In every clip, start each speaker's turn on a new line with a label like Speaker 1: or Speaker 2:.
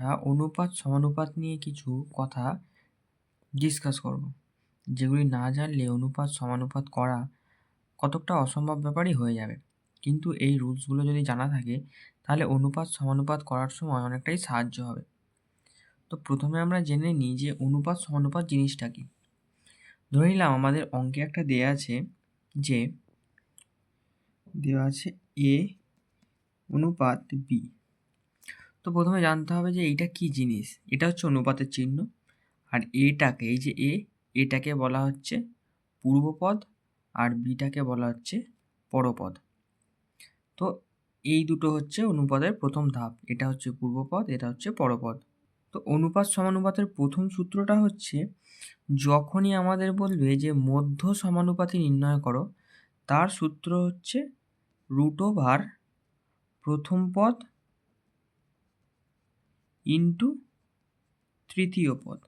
Speaker 1: আমরা অনুপাত, সমানুপাত নিয়ে কিছু কথা ডিসকাস করব। যেগুলি না জানলে অনুপাত, সমানুপাত করা কতকটা অসম্ভব ব্যাপারই হয়ে যাবে। কিন্তু এই রুলসগুলো যদি জানা থাকে, তাহলে অনুপাত, সমানুপাত করার সময় অনেকটাই সাহায্য হবে। তো প্রথমে আমরা জেনে নিই যে অনুপাত, সমানুপাত জিনিসটা কি। ধরে নিলাম আমাদের অঙ্কে একটা দেয়া আছে যে, দেওয়া আছে এ অনুপাত বি তো প্রথমে জানতে হবে যে এইটা কি জিনিস? এটা হচ্ছে অনুপাতের চিহ্ন। আর এটাকে, এই যে এ, এটাকে বলা হচ্ছে পূর্বপদ আর বিটাকে বলা হচ্ছে পরপদ। তো এই দুটো হচ্ছে অনুপাতের প্রথম ধাপ। এটা হচ্ছে পূর্বপদ, এটা হচ্ছে পরপদ। তো অনুপাত সমানুপাতের প্রথম সূত্রটা হচ্ছে, যখনই আমাদের বলবে যে মধ্য সমানুপাতি নির্ণয় করো, তার সূত্র হচ্ছে রুট ওভার প্রথম পদ ইন্টু তৃতীয় পদ।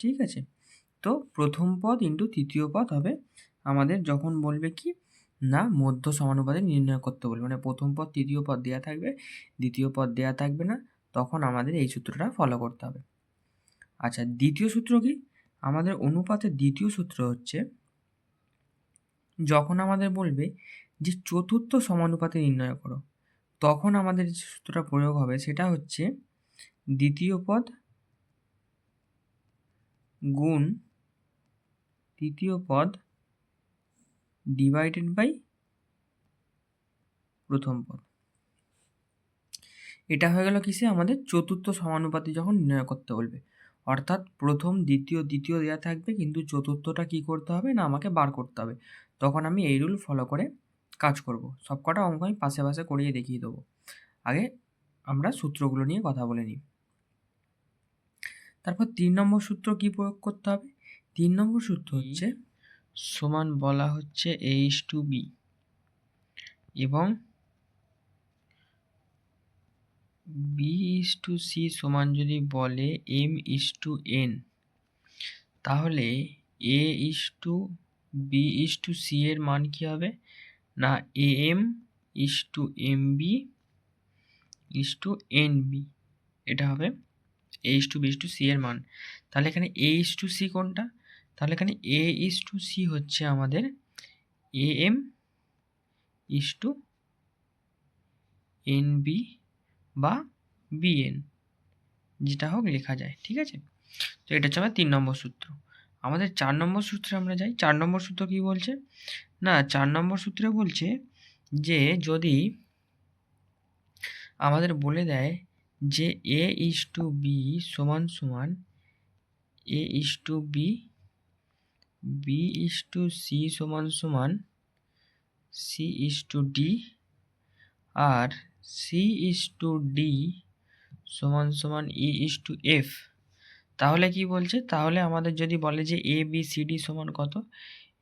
Speaker 1: ঠিক আছে? তো প্রথম পদ ইন্টু তৃতীয় পদ হবে আমাদের যখন বলবে কি? না, মধ্য সমানুপাতে নির্ণয় করতে বলবে। মানে প্রথম পদ তৃতীয় পদ দেওয়া থাকবে, দ্বিতীয় পদ দেওয়া থাকবে না, তখন আমাদের এই সূত্রটা ফলো করতে হবে। আচ্ছা দ্বিতীয় সূত্র কি? আমাদের অনুপাতের দ্বিতীয় সূত্র হচ্ছে যখন আমাদের বলবে যে চতুর্থ সমানুপাতে নির্ণয় করো তখন আমাদের যে সূত্রটা প্রয়োগ হবে সেটা হচ্ছে দ্বিতীয় পদ গুণ তৃতীয় পদ ডিভাইডেড বাই প্রথম পদ। এটা হয়ে গেল কিসে? আমাদের চতুর্থ সমানুপাতি যখন নির্ণয় করতে বলবে। অর্থাৎ প্রথম, দ্বিতীয় দ্বিতীয় দেওয়া থাকবে, কিন্তু চতুর্থটা কি করতে হবে? না, আমাকে বার করতে হবে। তখন আমি এই রুল ফলো করে কাজ করব। সব কটা অঙ্ক আমি পাশে পাশে করিয়ে দেখিয়ে দেবো। আগে আমরা সূত্রগুলো নিয়ে কথা বলে নিই। তারপর তিন নম্বর সূত্র কি প্রয়োগ করতে হবে? তিন নম্বর সূত্র হচ্ছে সমান বলা হচ্ছে এইচ টু বি। এবং বি ইস টু সি সমান যদি বলে এম ইস টু এন তাহলে A is to B is to C এর মান কী হবে? না A M is to M B, is to N B, এটা হবে A is to B to C এর মান। তাহলে এখানে এ ইস টু সি কোনটা? তাহলে এখানে এ ইস টু সি হচ্ছে আমাদের A M is to N B বা বিএন, যেটা হোক লেখা যায়, ঠিক আছে? তো এটা হচ্ছে আমার তিন নম্বর সূত্র। আমাদের চার নম্বর সূত্রে আমরা যাই। চার নম্বর সূত্র কি বলছে? না, চার নম্বর সূত্রে বলছে যে যদি আমাদের বলে দেয় যে এ ইস টু বি সমান সমান A is to B B is to C সমান সমান সি ইস টু ডি আর সি ইস টু ডি সমান সমান ই ইস টু এফ তাহলে কি বলছে? তাহলে আমাদের যদি বলে যে এ বি সি ডি সমান কত?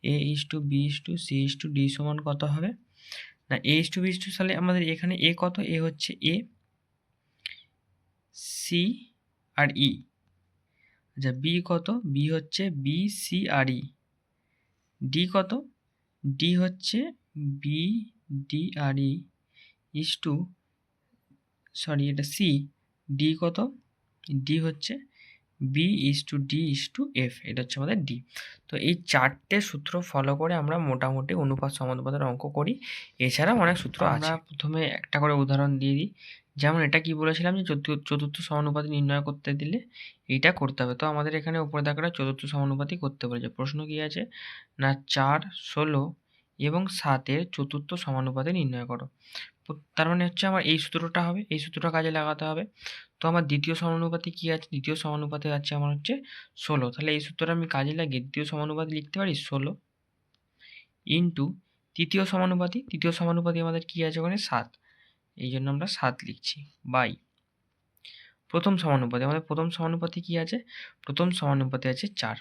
Speaker 1: A is to B is to C is to D সমান কত হবে? না A is to B is to তাহলে আমাদের এখানে এ কত? এ হচ্ছে এ সি আর ই আচ্ছা বি কত? বি হচ্ছে বি সি আর ই ডি কত? ডি হচ্ছে বি ডি আর ই ইস টু সরি এটা সি ডি কত? ডি হচ্ছে B is to D is to F এটা হচ্ছে আমাদের ডি তো এই চারটে সূত্র ফলো করে আমরা মোটামুটি অনুপাত সমানুপাতের অঙ্ক করি। এছাড়াও অনেক সূত্র আমরা প্রথমে একটা করে উদাহরণ দিয়ে দিই। যেমন এটা কি বলেছিলাম যে চতুর্থ সমানুপাতি নির্ণয় করতে দিলে এইটা করতে হবে। তো আমাদের এখানে উপরে দেখাটা চতুর্থ সমানুপাতি করতে বলেছে। প্রশ্ন কি আছে? না চার ষোলো এবং সাতের চতুর্থ সমানুপাতে নির্ণয় করো। তার মানে হচ্ছে আমার এই সূত্রটা হবে এই সূত্রটা কাজে লাগাতে হবে। তো আমার দ্বিতীয় সমানুপাতে কী আছে? দ্বিতীয় সমানুপাতে আছে আমার হচ্ছে ষোলো। তাহলে এই সূত্রটা আমি কাজে লাগিয়ে দ্বিতীয় সমানুপাতি লিখতে পারি ষোলো ইন্টু তৃতীয় সমানুপাতি। তৃতীয় সমানুপাতি আমাদের কী আছে ওখানে? সাত। এই জন্য আমরা সাত লিখছি। বাই। প্রথম সমানুপাতি। আমাদের প্রথম সমানুপাতি কী আছে? প্রথম সমানুপাতি আছে চার।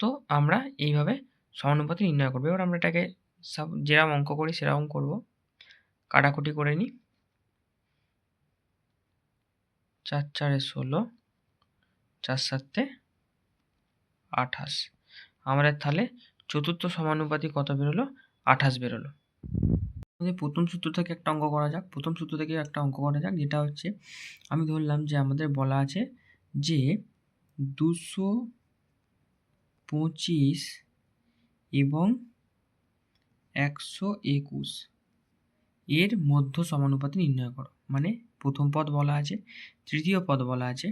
Speaker 1: তো আমরা এইভাবে সমানুপাতি নির্ণয় করব। এবার আমরা এটাকে সব যেরকম অঙ্ক করি সেরকম করব। কাটাকুটি করে নিই। চার চারে ষোলো, চার সাতে আঠাশ। আমাদের তাহলে চতুর্থ সমানুপাতি কত বেরোলো? আঠাশ বেরোলো। আমাদের প্রথম সূত্র থেকে একটা অঙ্ক করা যাক। প্রথম সূত্র থেকে একটা অঙ্ক করা যাক। যেটা হচ্ছে, আমি ধরলাম যে আমাদের বলা আছে যে দুশো পঁচিশ এবং একশো একুশ এর মধ্য সমানুপাতি নির্ণয় করো। মানে প্রথম পদ বলা আছে, তৃতীয় পদ বলা আছে,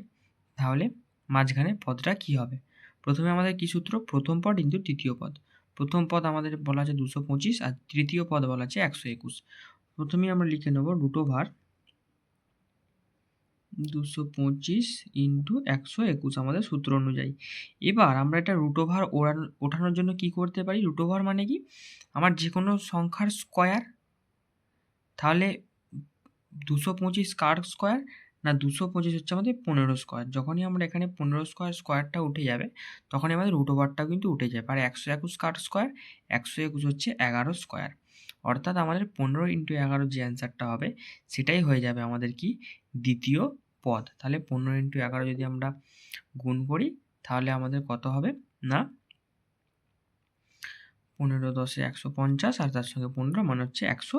Speaker 1: তাহলে মাঝখানে পদটা কি হবে? প্রথমে আমাদের কি সূত্র? প্রথম পদ ইন্টু তৃতীয় পদ। প্রথম পদ আমাদের বলা আছে দুশো পঁচিশ আর তৃতীয় পদ বলা আছে একশো একুশ। প্রথমেই আমরা লিখে নেব রুটো ভার দুশো পঁচিশ ইন্টু একশো একুশ আমাদের সূত্র অনুযায়ী। এবার আমরা এটা রুটোভার ওঠানোর জন্য কি করতে পারি? রুটোভার মানে কি? আমার যে কোনো সংখ্যার স্কোয়ার তাহলে দুশো পঁচিশ কার স্কোয়ার না দুশো পঁচিশ হচ্ছে আমাদের পনেরো স্কোয়ার? যখনই আমরা এখানে পনেরো স্কোয়ার, স্কোয়ারটা উঠে যাবে, তখনই আমাদের রুট ওভারটাও কিন্তু উঠে যাবে। আর একশো একুশ কার স্কোয়ার? একশো একুশ হচ্ছে এগারো স্কোয়ার। অর্থাৎ আমাদের পনেরো ইন্টু এগারো যে অ্যান্সারটা হবে, সেটাই হয়ে যাবে আমাদের কি? দ্বিতীয় পদ। তাহলে পনেরো ইন্টু এগারো যদি আমরা গুণ করি, তাহলে আমাদের কত হবে? না, পনেরো দশে একশো পঞ্চাশ আর তার সঙ্গে পনেরো মানে হচ্ছে একশো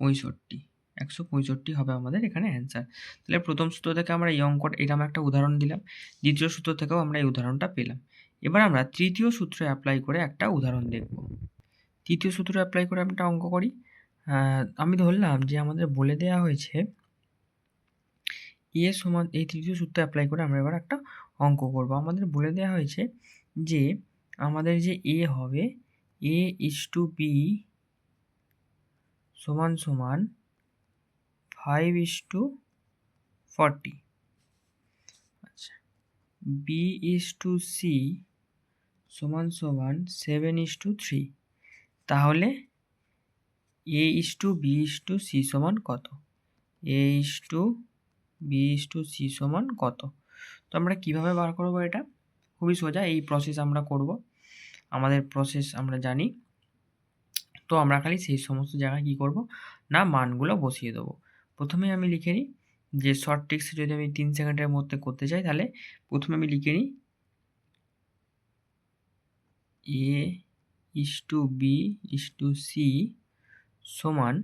Speaker 1: পঁয়ষট্টি। একশো পঁয়ষট্টি হবে আমাদের এখানে অ্যান্সার তাহলে প্রথম সূত্র থেকে আমরা এই অঙ্কটা এরকম একটা উদাহরণ দিলাম। দ্বিতীয় সূত্র থেকেও আমরা এই উদাহরণটা পেলাম। এবার আমরা তৃতীয় সূত্র অ্যাপ্লাই করে একটা উদাহরণ দেখব। তৃতীয় সূত্র অ্যাপ্লাই করে একটা অঙ্ক করি। আমি ধরলাম যে আমাদের বলে দেওয়া হয়েছে এ সমান, এই তৃতীয় সূত্র অ্যাপ্লাই করে আমরা এবার একটা অঙ্ক করব। আমাদের বলে দেওয়া হয়েছে যে আমাদের যে এ হবে এ ইস টু বি সমান সমান ফাইভ ইস টু ফর্টি আচ্ছা বি ইস টু সি সমান সমান সেভেন ইস টু থ্রি তাহলে A is to B is to C সমান কত? A is to B is to C সমান কত? তো আমরা কীভাবে বার করব এটা? খুবই সোজা, এই প্রসেস আমরা করব। আমাদের প্রসেস আমরা জানি। তো আমরা খালি সেই সমস্ত জায়গায় কী করব? না, মানগুলো বসিয়ে দেবো। প্রথমে আমি লিখে নিই যে শর্ট টেক্সে যদি আমি তিন সেকেন্ডের মধ্যে করতে চাই তাহলে প্রথমে আমি লিখে নিই A is to B is to C সমান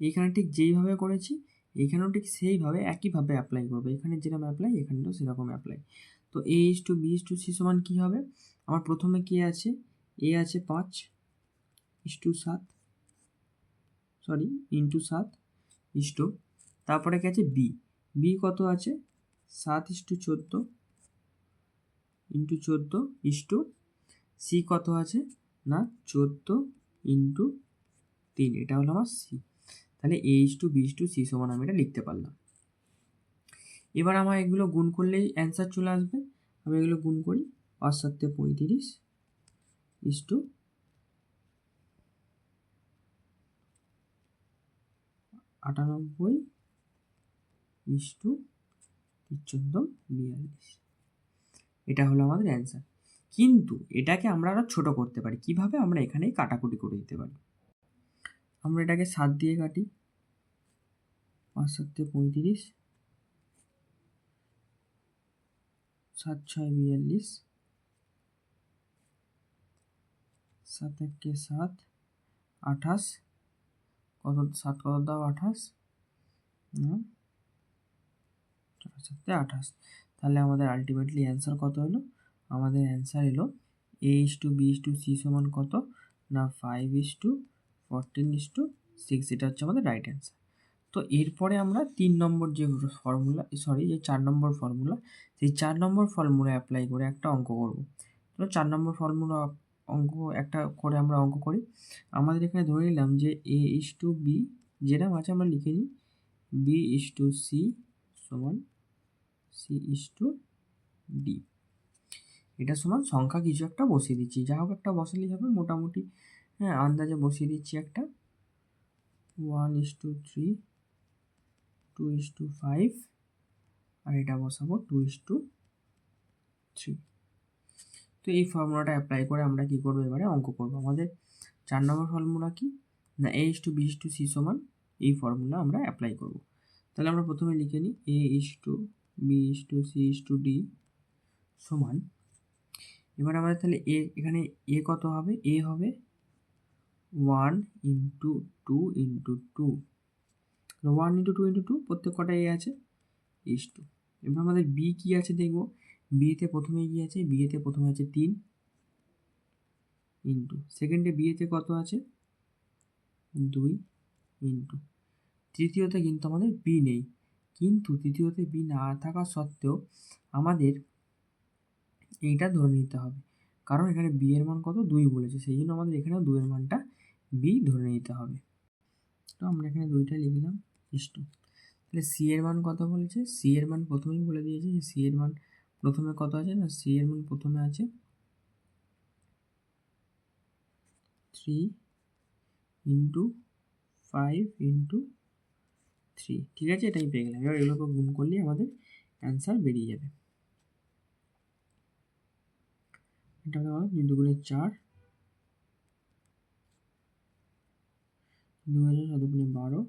Speaker 1: এখানে ঠিক যেইভাবে করেছি, এখানেও ঠিক সেইভাবে একইভাবে অ্যাপ্লাই করবে। এখানে যেরকম অ্যাপ্লাই এখানেও সেরকম অ্যাপ্লাই তো A is to B is to C সমান কী হবে? আমার প্রথমে কী আছে? এ আছে পাঁচ ইস টু সাত সরি ইন্টু সাত ইস টু তারপরে কি আছে বি বি কত আছে? সাত ইস টু চোদ্দ ইন্টু চোদ্দ ইস টু সি কত আছে? না, চোদ্দ ইন্টু তিন। এটা হলো আমার সি তাহলে A is to B is to C সমান আমি এটা লিখতে পারলাম। এবার আমার এগুলো গুণ করলেই অ্যান্সার চলে আসবে। আমি এগুলো গুণ করি পাঁচ সাতে পঁয়ত্রিশ ইস টু আটানব্বই ইস টু চোদ্দ বিয়াল্লিশ। এটা হলো আমাদের অ্যান্সার কিন্তু এটাকে আমরা আরও ছোটো করতে পারি। কীভাবে আমরা এখানেই কাটাকুটি করে দিতে পারি? আমরা এটাকে সাত দিয়ে কাটি। পাঁচ সাতে পঁয়ত্রিশ। সাত ছয় বিয়াল্লিশ। সাত একে সাত। আঠাশ। কত, সাত কত দাও? আঠাশ। চার সাতে আঠাশ। তাহলে আমাদের আলটিমেটলি অ্যান্সার কত হলো? আমাদের অ্যান্সার এলো A is to B is to C সমান কত? না five is to fourteen is to six এটা হচ্ছে আমাদের রাইট অ্যান্সার তো এরপরে আমরা তিন নম্বর যে ফর্মুলা সরি যে চার নম্বর ফর্মুলা সেই চার নম্বর ফর্মুলা অ্যাপ্লাই করে একটা অঙ্ক করব। তো চার নম্বর ফর্মুলা অঙ্ক, একটা করে আমরা অঙ্ক করি। আমাদের এখানে ধরে নিলাম যে এ ইস টু বি যেরকম আছে আমরা লিখে নিই বি ইস টু সি সমান সি ইস টু ডি এটা সমান সংখ্যা কিছু একটা বসিয়ে দিচ্ছি, যা হোক একটা বসালেই হবে মোটামুটি। হ্যাঁ আন্দাজে বসিয়ে দিচ্ছি একটা। One is to three two is to five আর এটা বসাবো টু ইস টু থ্রি তো এই ফর্মুলাটা অ্যাপ্লাই করে আমরা কী করব? এবারে অঙ্ক করব। আমাদের চার নম্বর ফর্মুলা কি? না A to B to C সমান এই ফর্মুলা আমরা অ্যাপ্লাই করব। তাহলে আমরা প্রথমে লিখে নিই A is to B is to C is to D সমান। এবার আমাদের তাহলে এ এখানে এ কত হবে? এ হবে one into two into two one into two into two প্রত্যেক কটা এ আছে? ইস টু এবার আমাদের বি কী আছে দেখব? বিয়েতে প্রথমে কী আছে? বিয়েতে প্রথমে আছে তিন ইন্টু। সেকেন্ডে বিয়েতে কত আছে? দুই ইন্টু। তৃতীয়তে কিন্তু আমাদের বি নেই। কিন্তু তৃতীয়তে বি না থাকা সত্ত্বেও আমাদের এইটা ধরে নিতে হবে। কারণ এখানে বি এর মান কত? দুই বলেছে। সেই জন্য আমাদের এখানে দুইয়ের মানটা বি ধরে নিতে হবে। তো আমরা এখানে দুইটা লিখলাম ইস টু। তাহলে সি এর মান কত বলেছে? সি এর মান প্রথমেই বলে দিয়েছে যে সি এর মান প্রথমে কত আছে না? সি এর মান প্রথমে আছে। Three into five into three ঠিক আছে? এটাই পেয়ে গেলাম। এবার এগুলোকে গুণ করলেই আমাদের অ্যান্সার বেরিয়ে যাবে। এটা হলো দুগুণে চার। দু হাজার সাতগুণে বারো।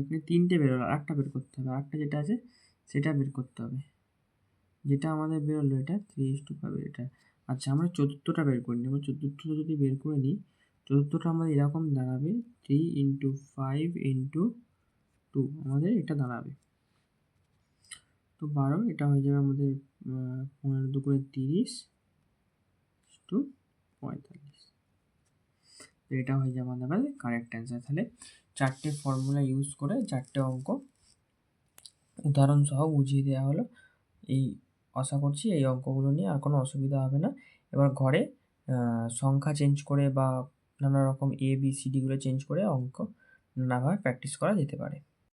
Speaker 1: এখানে তিনটে বেরোলো আর একটা বের করতে হবে। আরেকটা যেটা আছে, সেটা বের করতে হবে। যেটা আমাদের বেরোলো এটা থ্রি ইস টু ফাইভ এটা। আচ্ছা আমরা চতুর্থটা বের করে নিই আমরা চতুর্থটা যদি বের করে নিই, চতুর্থটা আমাদের এরকম দাঁড়াবে three into five into two আমাদের এটা দাঁড়াবে। তো বারো, এটা হয়ে যাবে আমাদের পনেরো দু করে তিরিশ টু পঁয়তাল্লিশ। এটা হয়ে যাবে আমাদের কারেক্ট অ্যান্সার। তাহলে চারটে ফর্মুলা ইউজ করে চারটে অঙ্ক উদাহরণসহ বুঝিয়ে দেওয়া হলো। এই আশা করছি এই অঙ্কগুলো নিয়ে আর কোনো অসুবিধা হবে না। এবার ঘরে সংখ্যা চেঞ্জ করে বা নানা রকম এ বি সি ডিগুলো চেঞ্জ করে অঙ্ক নানাভাবে প্র্যাকটিস করা যেতে পারে।